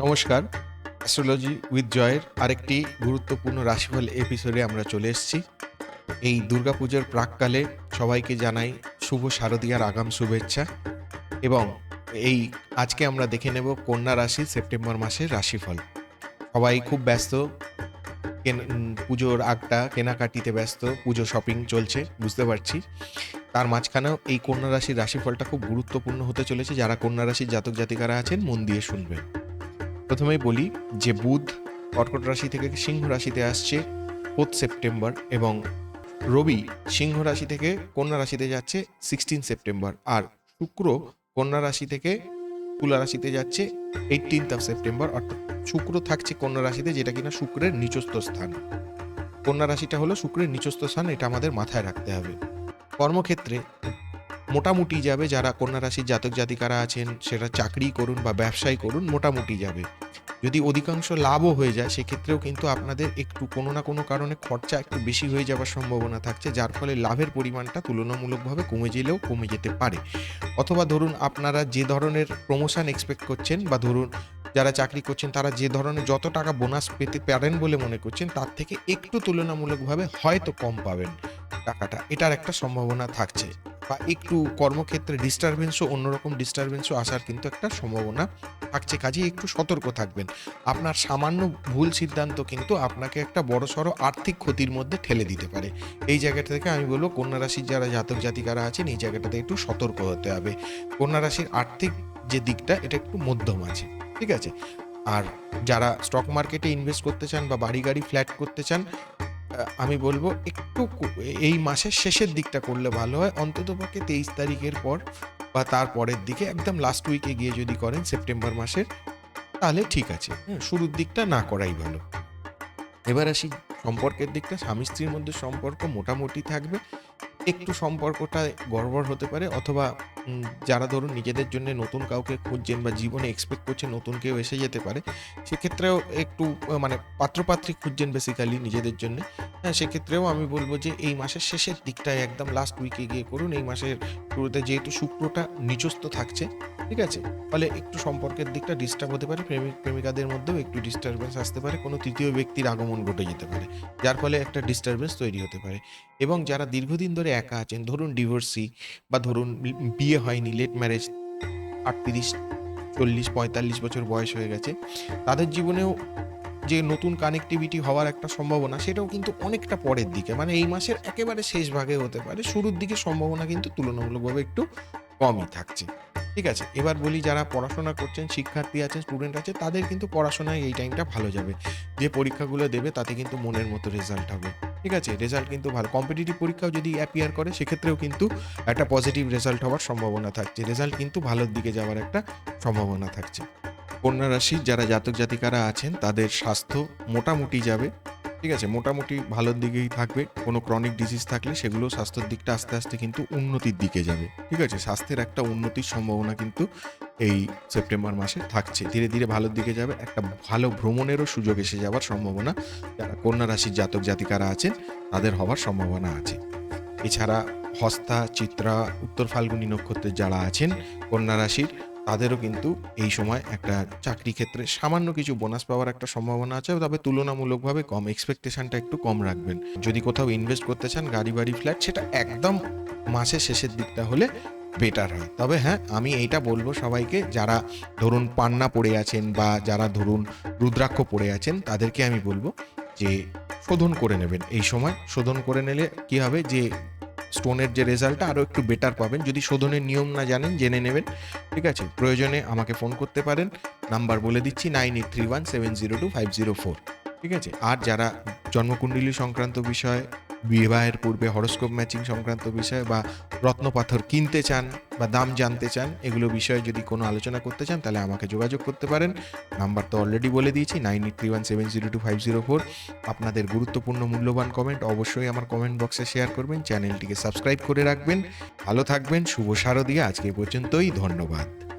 নমস্কার। Astrology with জয়ের আরেকটি গুরুত্বপূর্ণ রাশিফল এপিসোডে আমরা চলে এসেছি। এই দুর্গাপুজোর প্রাককালে সবাইকে জানাই শুভ শারদীয়ার আগাম শুভেচ্ছা এবং এই আজকে আমরা দেখে নেব কন্যা রাশি সেপ্টেম্বর মাসের রাশিফল। সবাই খুব ব্যস্ত, কেন- পুজোর আগটা কেনাকাটিতে ব্যস্ত, পুজো শপিং চলছে, বুঝতে পারছি। তার মাঝখানেও এই কন্যা রাশির রাশিফলটা খুব গুরুত্বপূর্ণ হতে চলেছে। যারা কন্যা রাশির জাতক জাতিকারা আছেন, মন দিয়ে শুনবেন। প্রথমেই বলি যে বুধ কর্কট রাশি থেকে সিংহ রাশিতে আসছে ফোর্থ সেপ্টেম্বর এবং রবি সিংহ রাশি থেকে কন্যা রাশিতে যাচ্ছে সিক্সটিন সেপ্টেম্বর আর শুক্র কন্যা রাশি থেকে তুলা রাশিতে যাচ্ছে এইটিনথ অফ সেপ্টেম্বর অর্থাৎ শুক্র থাকছে কন্যা রাশিতে যেটা কিনা শুক্রের নিচস্থ স্থান। কন্যা রাশিটা হলো শুক্রের নিচস্থ স্থান, এটা আমাদের মাথায় রাখতে হবে। কর্মক্ষেত্রে মোটামুটি যাবে যারা কন্যা রাশির জাতক জাতিকারা আছেন, সেটা চাকরি করুন বা ব্যবসায় করুন, মোটামুটি যাবে। যদি অধিকাংশ লাভও হয়ে যায়, সেক্ষেত্রেও কিন্তু আপনাদের একটু কোনো না কোনো কারণে খরচা একটু বেশি হয়ে যাওয়ার সম্ভাবনা থাকছে, যার ফলে লাভের পরিমাণটা তুলনামূলকভাবে কমে গেলেও কমে যেতে পারে। অথবা ধরুন আপনারা যে ধরনের প্রমোশন এক্সপেক্ট করছেন বা ধরুন যারা চাকরি করছেন, তারা যে ধরনের যত টাকা বোনাস পেতে পারেন বলে মনে করছেন, তার থেকে একটু তুলনামূলকভাবে হয়তো কম পাবেন টাকাটা। এটার একটা সম্ভাবনা থাকছে। বা একটু কর্মক্ষেত্রে ডিস্টারবেন্সও অন্যরকম ডিস্টারবেন্সও আসার কিন্তু একটা সম্ভাবনা থাকছে। কাজে একটু সতর্ক থাকবেন। আপনার সামান্য ভুল সিদ্ধান্ত কিন্তু আপনাকে একটা বড়সড় আর্থিক ক্ষতির মধ্যে ঠেলে দিতে পারে। এই জায়গাটা থেকে আমি বলব, কন্যা রাশির যারা জাতক জাতিকারা আছেন, এই জায়গাটাতে একটু সতর্ক হতে হবে। কন্যা রাশির আর্থিক যে দিকটা, এটা একটু মধ্যম আছে, ঠিক আছে? আর যারা স্টক মার্কেটে ইনভেস্ট করতে চান বা বাড়ি গাড়ি ফ্ল্যাট করতে চান আমি বলব একটু এই মাসের শেষের দিকটা করলে ভালো হয়। অন্তত পক্ষে তেইশ তারিখের পর বা তার পরের দিকে, একদম লাস্ট উইকে গিয়ে যদি করেন সেপ্টেম্বর মাসের, তাহলে ঠিক আছে। হ্যাঁ শুরুর দিকটা না করাই ভালো। এবার আসি সম্পর্কের দিকটা। স্বামী স্ত্রীর মধ্যে সম্পর্ক মোটামুটি থাকবে। একটু সম্পর্কটা গড়বড় হতে পারে অথবা যারা ধরুন নিজেদের জন্য নতুন কাউকে খুঁজছেন বা জীবনে এক্সপেক্ট করছেন নতুন কেউ এসে যেতে পারে, সেক্ষেত্রেও একটু মানে পাত্রপাত্রী খুঁজছেন বেসিক্যালি নিজেদের জন্য। হ্যাঁ সেক্ষেত্রেও আমি বলব যে এই মাসের শেষের দিকটায় একদম লাস্ট উইকে গিয়ে করুন, এই মাসের শুরুতে যেহেতু শুক্রটা নিচস্থ থাকছে, ঠিক আছে? ফলে একটু সম্পর্কের দিকটা ডিস্টার্ব হতে পারে, প্রেমিক, প্রেমিকাদের মধ্যেও একটু ডিস্টারবেন্স আসতে পারে, কোনো তৃতীয় ব্যক্তির আগমন ঘটে যেতে পারে, যার ফলে একটা ডিস্টারবেন্স তৈরি হতে পারে। এবং যারা দীর্ঘদিন ধরে একা আছেন, ধরুন ডিভোর্সি বা ধরুন বিয়ে হয়নি লেট ম্যারেজ আটত্রিশ, চল্লিশ, পঁয়তাল্লিশ বছর বয়স হয়ে গেছে। তাদের জীবনেও যে নতুন কানেক্টিভিটি হওয়ার একটা সম্ভাবনা, সেটাও কিন্তু অনেকটা পরের দিকে। মানে এই মাসের একেবারে শেষ ভাগে হতে পারে, শুরুর দিকে সম্ভাবনা কিন্তু তুলনামূলকভাবে একটু কমই থাকছে। ঠিক আছে, এবার বলি যারা পড়াশোনা করছেন, শিক্ষার্থী আছেন স্টুডেন্ট আছে, তাদের কিন্তু পড়াশোনায় এই টাইমটা ভালো যাবে। যে পরীক্ষাগুলো দেবে, তাতে কিন্তু মনের মতো রেজাল্ট হবে। ঠিক আছে রেজাল্ট কিন্তু ভালো। কম্পিটিটিভ পরীক্ষাও যদি অ্যাপিয়ার করে, সেক্ষেত্রেও কিন্তু একটা পজিটিভ রেজাল্ট হওয়ার সম্ভাবনা থাকছে। রেজাল্ট কিন্তু ভালোর দিকে যাওয়ার একটা সম্ভাবনা থাকছে। কন্যা রাশির যারা জাতক জাতিকারা আছেন, তাদের স্বাস্থ্য মোটামুটি যাবে। ঠিক আছে, মোটামুটি ভালোর দিকেই থাকবে। কোনো ক্রনিক ডিজিজ থাকলে সেগুলো স্বাস্থ্যের দিকটা আস্তে আস্তে কিন্তু উন্নতির দিকে যাবে। ঠিক আছে, স্বাস্থ্যের একটা উন্নতির সম্ভাবনা কিন্তু এই সেপ্টেম্বর মাসে থাকছে। ধীরে ধীরে ভালোর দিকে যাবে, একটা ভালো ভ্রমণেরও সুযোগ এসে যাওয়ার সম্ভাবনা। যারা কন্যা রাশির জাতক জাতিকারা আছেন, তাদের হওয়ার সম্ভাবনা আছে। এছাড়া হস্তা, চিত্রা, উত্তর ফাল্গুনী নক্ষত্রের যারা আছেন, কন্যা রাশির তাদেরও কিন্তু এই সময় একটা চাকরি ক্ষেত্রে সামান্য কিছু বোনাস পাওয়ার একটা সম্ভাবনা আছে, তবে তুলনামূলকভাবে কম। এক্সপেকটেশনটা একটু কম রাখবেন। যদি কোথাও ইনভেস্ট করতে চান, গাড়ি, বাড়ি ফ্ল্যাট সেটা একদম মাসের শেষের দিকটা হলে বেটার হয়। তবে হ্যাঁ আমি এইটা বলব সবাইকে, যারা ধরুন পান্না পড়ে আছেন বা যারা ধরুন রুদ্রাক্ষ পড়ে আছেন, তাদেরকে আমি বলব যে শোধন করে নেবেন। এই সময় শোধন করে নিলে কি হবে? যে স্টোনের যে রেজাল্টটা আরও একটু বেটার পাবেন। যদি শোধনের নিয়ম না জানেন, জেনে নেবেন। ঠিক আছে? প্রয়োজনে আমাকে ফোন করতে পারেন। নাম্বার বলে দিচ্ছি nine eight three one seven zero two five zero four. ঠিক আছে? আর যারা জন্মকুণ্ডলী সংক্রান্ত বিষয় বিবাহের পূর্বে হরস্কোপ ম্যাচিং সংক্রান্ত বিষয় বা রত্নপাথর কিনতে চান বা দাম জানতে চান, এগুলো বিষয়ে যদি কোনো আলোচনা করতে চান, তাহলে আমাকে যোগাযোগ করতে পারেন। নাম্বার তো অলরেডি বলে দিয়েছি, nine eight three one seven zero two five zero four. আপনাদের গুরুত্বপূর্ণ মূল্যবান কমেন্ট অবশ্যই আমার কমেন্ট বক্সে শেয়ার করবেন চ্যানেলটিকে সাবস্ক্রাইব করে রাখবেন। ভালো থাকবেন, শুভ শারদীয়া, আজকে পর্যন্তই, ধন্যবাদ।